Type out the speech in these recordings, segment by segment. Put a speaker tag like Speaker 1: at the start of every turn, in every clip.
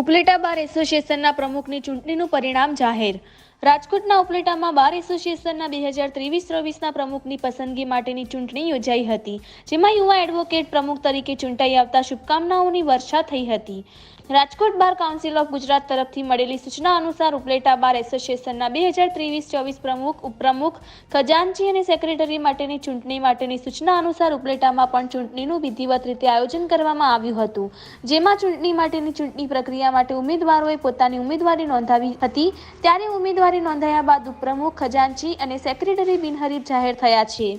Speaker 1: ઉપલેટા બાર એસોસિએશનના પ્રમુખની ચૂંટણીનું પરિણામ જાહેર. રાજકોટના ઉપલેટામાં બાર એસોસિએશનના બે હજાર ત્રેવીસ ચોવીસના પ્રમુખની પસંદગી માટેની ચૂંટણી યોજાઈ હતી, જેમાં યુવા એડવોકેટ પ્રમુખ તરીકે ચૂંટાઈ આવતા શુભકામનાઓની વર્ષા થઈ હતી. Rajkot bar council of Gujarat તરફથી મળેલી સૂચના અનુસાર ઉપલેટા બાર એસોસિએશનના બે હજાર ત્રેવીસ ચોવીસ પ્રમુખ, ઉપપ્રમુખ, ખજાનચી અને સેક્રેટરી માટેની ચૂંટણી માટેની સૂચના અનુસાર ઉપલેટામાં પણ ચૂંટણીનું વિધિવત રીતે આયોજન કરવામાં આવ્યું હતું. જેમાં ચૂંટણી માટેની ચૂંટણી પ્રક્રિયા માટે ઉમેદવારોએ પોતાની ઉમેદવારી નોંધાવી હતી. ત્યારે ઉમેદવારી નોંધાયા બાદ ઉપપ્રમુખ, ખજાનચી અને સેક્રેટરી બિનહરીફ જાહેર થયા છે.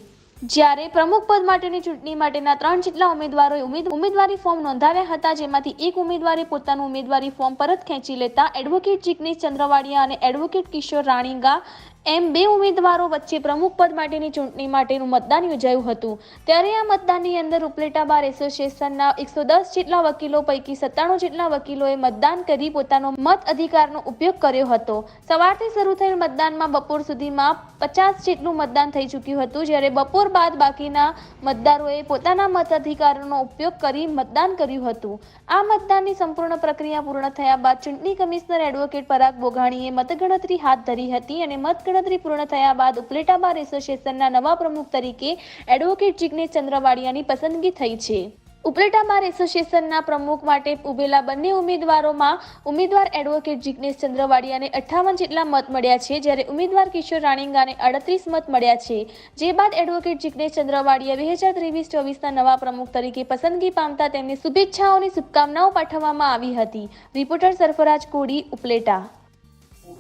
Speaker 1: જ્યારે પ્રમુખ પદ માટેની ચૂંટણી માટેના ત્રણ જેટલા ઉમેદવારોએ ઉમેદવારી ફોર્મ નોંધાવ્યા હતા, જેમાંથી એક ઉમેદવારે પોતાનું ઉમેદવારી ફોર્મ પરત ખેંચી લેતા એડવોકેટ જિગ્નેશ ચંદ્રવાડિયા અને એડવોકેટ કિશોર રાણીંગા એમ બે ઉમેદવારો વચ્ચે પ્રમુખ પદ માટેની ચૂંટણી માટેનું મતદાન યોજાયું હતું. ત્યારે આ મતદાનની અંદર ઉપલેટા બાર એસોસિએશનના એકસો દસ જેટલા વકીલો પૈકી સત્તાણું જેટલા વકીલોએ મતદાન કરી પોતાનો મત અધિકારનો ઉપયોગ કર્યો હતો. સવારથી શરૂ થયેલ મતદાનમાં બપોર સુધીમાં પચાસ જેટલું મતદાન થઈ ચૂક્યું હતું, જ્યારે બપોર બાદ બાકીના મતદારોએ પોતાના મત અધિકારનો ઉપયોગ કરી મતદાન કર્યું હતું. આ મતદાનની સંપૂર્ણ પ્રક્રિયા પૂર્ણ થયા બાદ ચૂંટણી કમિશનર એડવોકેટ પરાગ બોઘાણીએ મતગણતરી હાથ ધરી હતી અને મતગણતરી પૂર્ણ થયા બાદ ઉપલેટા બાર એસોસિએશનના નવા પ્રમુખ તરીકે એડવોકેટ જિગ્નેશ ચંદ્રવાડિયાની પસંદગી થઈ છે. ઉપલેટા બાર એસોસિએશનના પ્રમુખ માટે ઉભેલા બંને ઉમેદવારોમાં ઉમેદવાર એડવોકેટ જિગ્નેશ ચંદ્રવાડિયાને અઠ્ઠાવન જેટલા મત મળ્યા છે, જ્યારે ઉમેદવાર કિશોર રાણીંગાને અડત્રીસ મત મળ્યા છે. જે બાદ એડવોકેટ જિગ્નેશ ચંદ્રવાડિયા બે હજાર ત્રેવીસ ચોવીસના નવા પ્રમુખ તરીકે પસંદગી પામતા તેમને શુભેચ્છાઓની શુભકામનાઓ પાઠવવામાં આવી હતી. રિપોર્ટર સરફરાજ કોડી ઉપલેટા.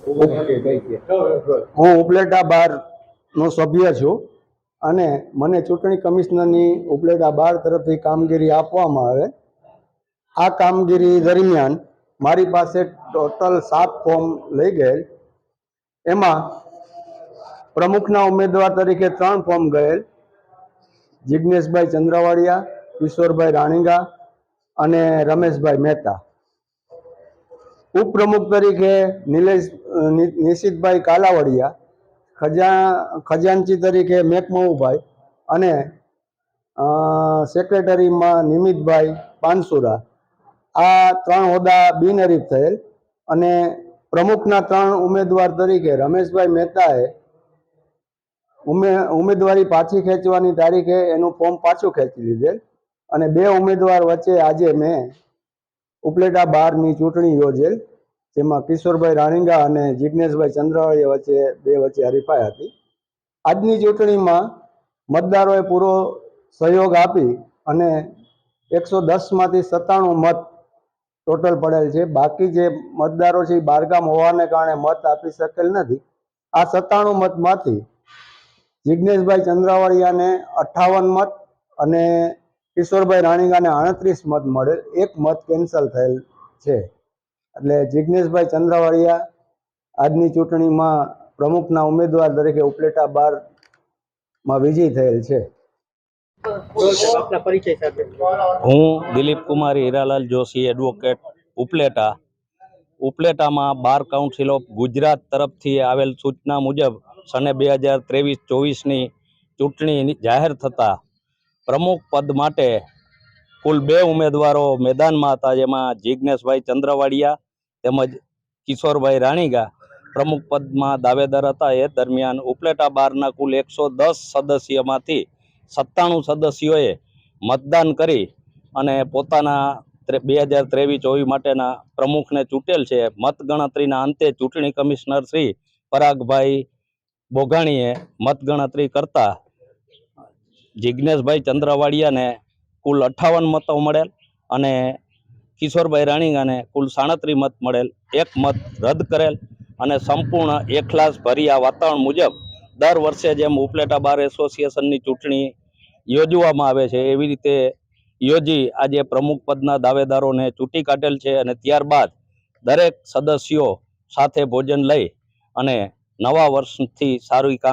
Speaker 2: હું ઉપલેટા બાર નો સભ્ય છું અને મને ચૂંટણી કમિશનરની ઉપલેટા બાર તરફથી કામગીરી આપવામાં આવે. આ કામગીરી દરમિયાન મારી પાસે ટોટલ સાત ફોર્મ લઈ ગયેલ. એમાં પ્રમુખના ઉમેદવાર તરીકે ત્રણ ફોર્મ ગયેલ. જિજ્ઞેશભાઈ ચંદ્રવાડિયા કિશોરભાઈ રાણીગા અને રમેશભાઈ મહેતા. ઉપપ્રમુખ તરીકે નિલેશ નિશિતભાઈ કાલાવડિયા, ખજા, ખજાનચી તરીકે મેકમહુભાઈ અને સેક્રેટરીમાં નિમિતભાઈ પાનસુરા. આ ત્રણ હોદ્દા બિનહરીફ થયેલ અને પ્રમુખના ત્રણ ઉમેદવાર તરીકે રમેશભાઈ મહેતાએ ઉમે, ઉમેદવારી પાછી ખેંચવાની તારીખે એનું ફોર્મ પાછું ખેંચી લીધેલ અને બે ઉમેદવાર વચ્ચે આજે મેં ઉપલેટા બારની ચૂંટણી યોજેલ, જેમાં કિશોરભાઈ રાણીંગા અને જિજ્ઞેશભાઈ ચંદ્રવાડિયા વચ્ચે, બે વચ્ચે હરીફાઈ હતી. આજની ચૂંટણીમાં મતદારોએ પૂરો સહયોગ આપી અને એકસો દસમાંથી સત્તાણું મત ટોટલ પડેલ છે. બાકી જે મતદારો છે એ બારગામ હોવાને કારણે મત આપી શકેલ નથી. આ સત્તાણું મતમાંથી જિજ્ઞેશભાઈ ચંદ્રાવાડિયાને અઠ્ઠાવન મત અને કિશોરભાઈ રાણીગાને આડત્રીસ મત મળેલ એક મત કેન્સલ થયેલ છે. એટલે જિજ્ઞેશભાઈ ચંદ્રાવાડિયા આજની ચૂંટણીમાં પ્રમુખના ઉમેદવાર તરીકે ઉપલેટા બારમાં વિજય થયેલ છે.
Speaker 3: આપના પરિચય સાથે.
Speaker 4: હું દિલીપ કુમાર હીરાલાલ જોશી એડવોકેટ ઉપલેટા. ઉપલેટામાં બાર કાઉન્સિલ ઓફ ગુજરાત તરફથી આવેલ સૂચના મુજબ સને બે હજાર ત્રેવીસ ચોવીસની ચૂંટણી જાહેર થતાં પ્રમુખ પદ માટે કુલ બે ઉમેદવારો મેદાનમાં હતા, જેમાં જિજ્ઞેશભાઈ ચંદ્રવાડિયા તેમજ કિશોરભાઈ રાણીગા પ્રમુખ પદમાં દાવેદાર હતા. એ દરમિયાન ઉપલેટા બારના કુલ એકસો દસ સદસ્યમાંથી સત્તાણું સદસ્યોએ મતદાન કરી અને પોતાના બે હજાર ત્રેવીસ ચોવીસ માટેના પ્રમુખને ચૂંટેલ છે. મતગણતરીના અંતે ચૂંટણી કમિશનર શ્રી પરાગભાઈ બોઘાણીએ મતગણતરી કરતા જિજ્ઞેશભાઈ ચંદ્રવાડિયાને કુલ અઠ્ઠાવન મતો મળેલ અને કિશોરભાઈ રાણીંગાને કુલ સાડત્રીસ મત મળેલ. એક મત રદ કરેલ અને સંપૂર્ણ એકલાસ ભર્યા વાતાવરણ મુજબ દર વર્ષે જેમ ઉપલેટા બાર એસોસિએશનની ચૂંટણી યોજવામાં આવે છે, એવી રીતે યોજી આજે પ્રમુખ પદના દાવેદારોને ચૂંટી કાઢેલ છે અને ત્યારબાદ દરેક સદસ્યો સાથે ભોજન લઈ અને નવા વર્ષથી સારી કામ